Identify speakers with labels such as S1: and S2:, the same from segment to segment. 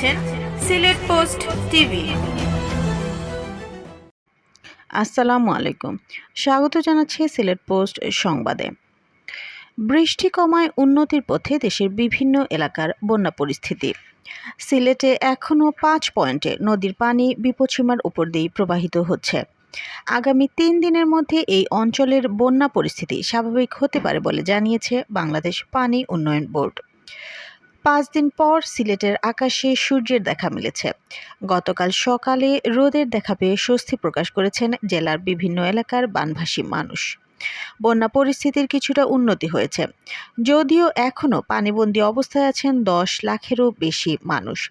S1: দেখছেন Sylhet post TV.
S2: আসসালামু আলাইকুম। স্বাগত জানাচ্ছি সিলেট পোস্ট সংবাদে। বৃষ্টি কমায় উন্নতির পথে দেশের বিভিন্ন এলাকার বন্যা পরিস্থিতি। সিলেটে এখনও পাঁচ পয়েন্টে নদীর পানি বিপদসীমার উপর দিয়েই প্রবাহিত হচ্ছে। আগামী তিন দিনের মধ্যে এই অঞ্চলের বন্যা পরিস্থিতি স্বাভাবিক হতে পারে বলে জানিয়েছে বাংলাদেশ পানি উন্নয়ন বোর্ড। পাঁচ দিন পর সিলেটের আকাশে সূর্যের দেখা মিলেছে। গতকাল সকালে রোদের দেখা পেয়ে স্বস্তি প্রকাশ করেছেন জেলার বিভিন্ন এলাকার বানভাসী মানুষ। বন্যা পরিস্থিতির কিছুটা উন্নতি হয়েছে। যদিও এখনও পানিবন্দী অবস্থায় আছেন দশ লাখেরও বেশি মানুষ।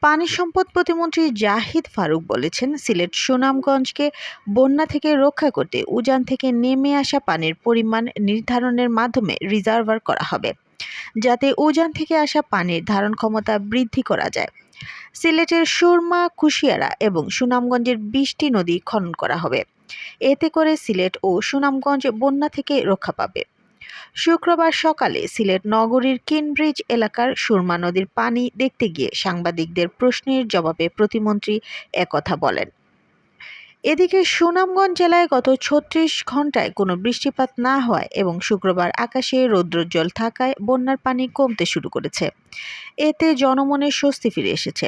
S2: পানি সম্পদ প্রতিমন্ত্রী জাহিদ ফারুক বলেছেন, সিলেট সুনামগঞ্জকে বন্যা থেকে রক্ষা করতে উজান থেকে নেমে আসা পানির পরিমাণ নির্ধারণের মাধ্যমে রিজার্ভার করা হবে। যাতে উজান থেকে আসা পানির ধারণ ক্ষমতা বৃদ্ধি করা যায়। সিলেটের সুরমা, কুশিয়ারা এবং সুনামগঞ্জের বিশটি নদী খনন করা হবে। এতে করে সিলেট ও সুনামগঞ্জ বন্যা থেকে রক্ষা পাবে। শুক্রবার সকালে সিলেট নগরীর কিনব্রিজ এলাকার সুরমা নদীর পানি দেখতে গিয়ে সাংবাদিকদের প্রশ্নের জবাবে প্রতিমন্ত্রী একথা বলেন। এদিকে সুনামগঞ্জ জেলায় গত ছত্রিশ ঘন্টায় কোনো বৃষ্টিপাত না হওয়ায় এবং শুক্রবার আকাশে রৌদ্রোজ্জ্বল থাকায় বন্যার পানি কমতে শুরু করেছে। এতে জনমনে স্বস্তি ফিরে এসেছে।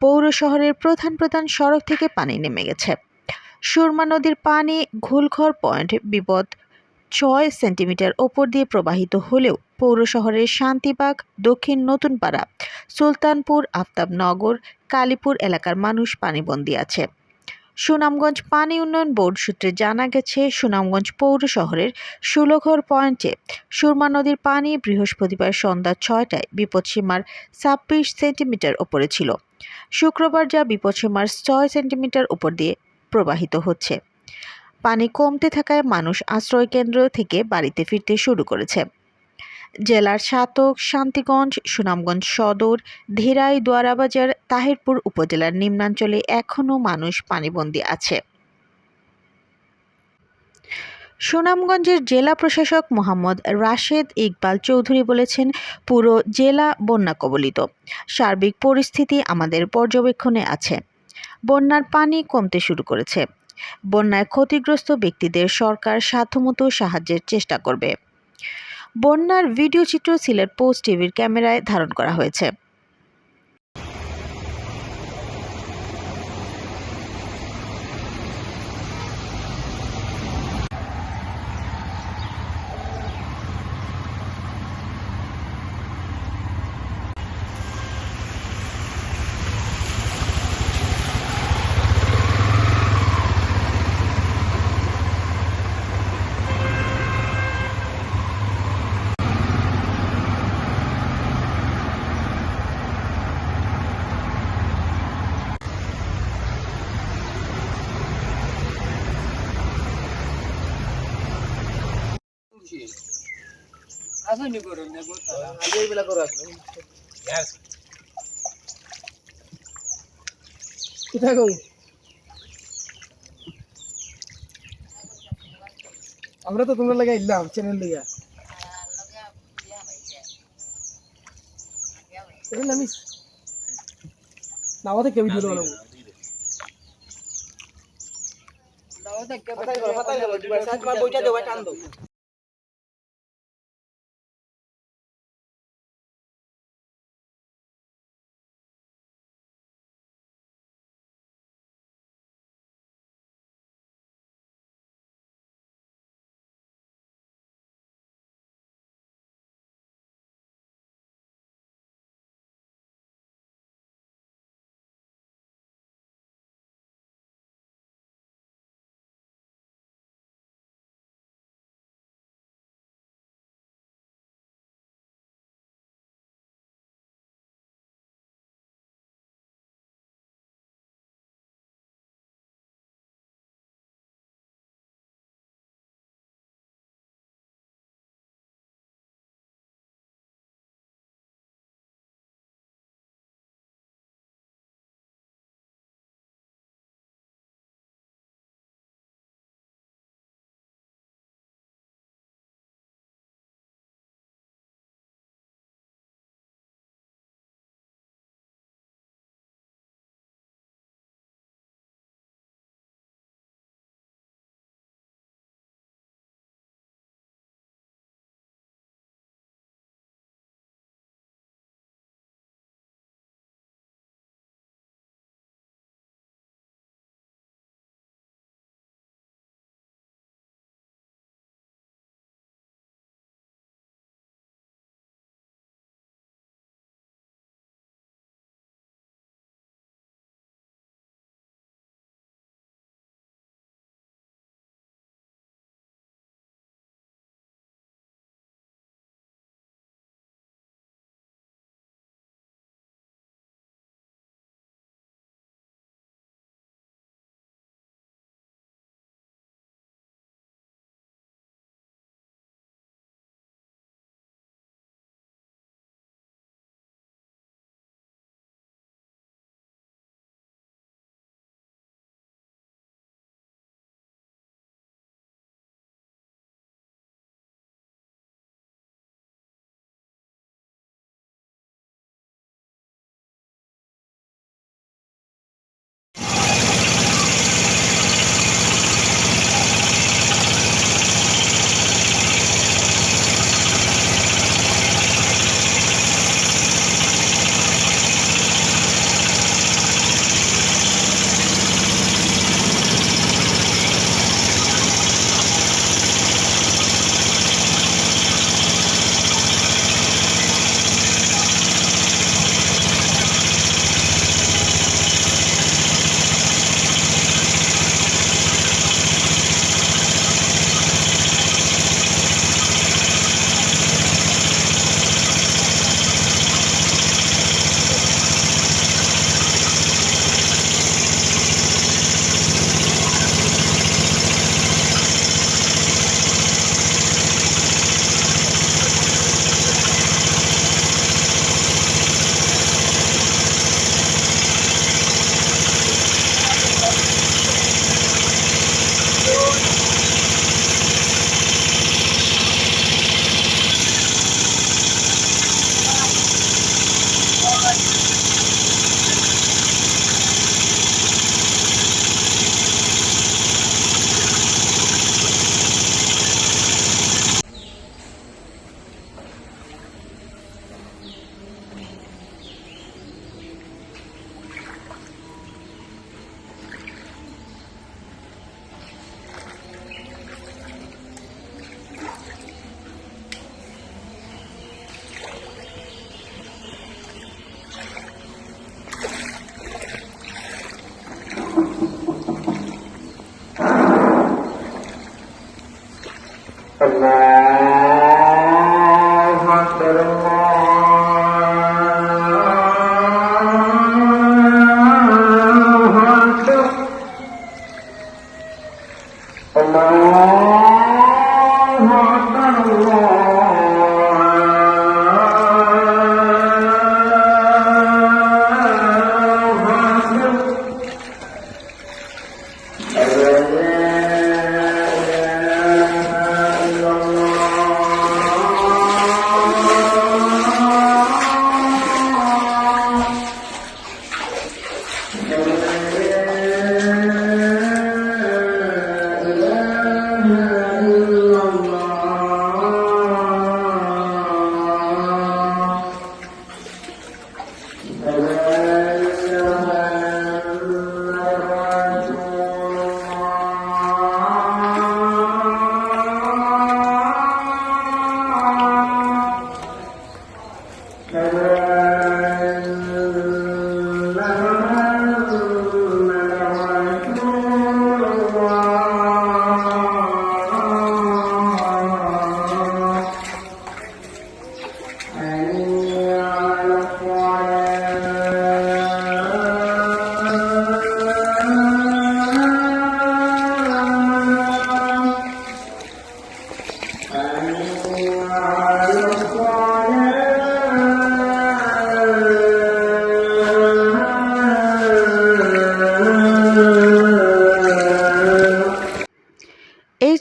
S2: পৌর শহরের প্রধান প্রধান সড়ক থেকে পানি নেমে গেছে। সুরমা নদীর পানি ঘুলঘর পয়েন্ট বিপদ ছয় সেন্টিমিটার ওপর দিয়ে প্রবাহিত হলেও পৌর শহরের শান্তিবাগ, দক্ষিণ নতুনপাড়া, সুলতানপুর, আফতাবনগর, কালীপুর এলাকার মানুষ পানিবন্দী আছে। সুনামগঞ্জ পানি উন্নয়ন বোর্ড সূত্রে জানা গেছে, সুনামগঞ্জ পৌর শহরের ষোলোঘর পয়েন্টে সুরমা নদীর পানি বৃহস্পতিবার সন্ধ্যা ছয়টায় বিপদসীমার ছাব্বিশ সেন্টিমিটার ওপরে ছিল। শুক্রবার যা বিপদসীমার ছয় সেন্টিমিটার উপর দিয়ে প্রবাহিত হচ্ছে। পানি কমতে থাকায় মানুষ আশ্রয়কেন্দ্র থেকে বাড়িতে ফিরতে শুরু করেছে। জেলার সাতক, শান্তিগঞ্জ, সুনামগঞ্জ সদর, ধীরাই, দোয়ারাবাজার, তাহিরপুর উপজেলার নিম্নাঞ্চলে এখনও মানুষ পানিবন্দী আছে। সুনামগঞ্জের জেলা প্রশাসক মোহাম্মদ রাশেদ ইকবাল চৌধুরী বলেছেন, পুরো জেলা বন্যা কবলিত। সার্বিক পরিস্থিতি আমাদের পর্যবেক্ষণে আছে। বন্যার পানি কমতে শুরু করেছে। বন্যায় ক্ষতিগ্রস্ত ব্যক্তিদের সরকার সাধ্যমতো সাহায্যের চেষ্টা করবে। বন্যার ভিডিও চিত্র সিলেট পোস্ট টিভির ক্যামেরায় ধারণ করা হয়েছে।
S3: আসুনি করুন না আগে এইগুলা করো আসুন কোথায় গো আমরা তো তোমরা লাগে ইল্লাম চ্যানেল লিগা আমি নাওয়া থেকে ভিডিও বানাবো নাওয়া থেকে বইটা দেওয়া টান দাও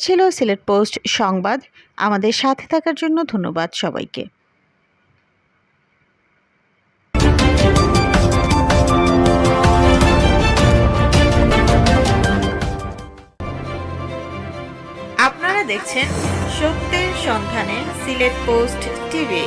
S2: ছিল সিলেট পোস্ট সংবাদ। আমাদের সাথে থাকার জন্য ধন্যবাদ সবাইকে।
S1: আপনারা দেখছেন সত্যের সন্ধানে সিলেট পোস্ট টিভি।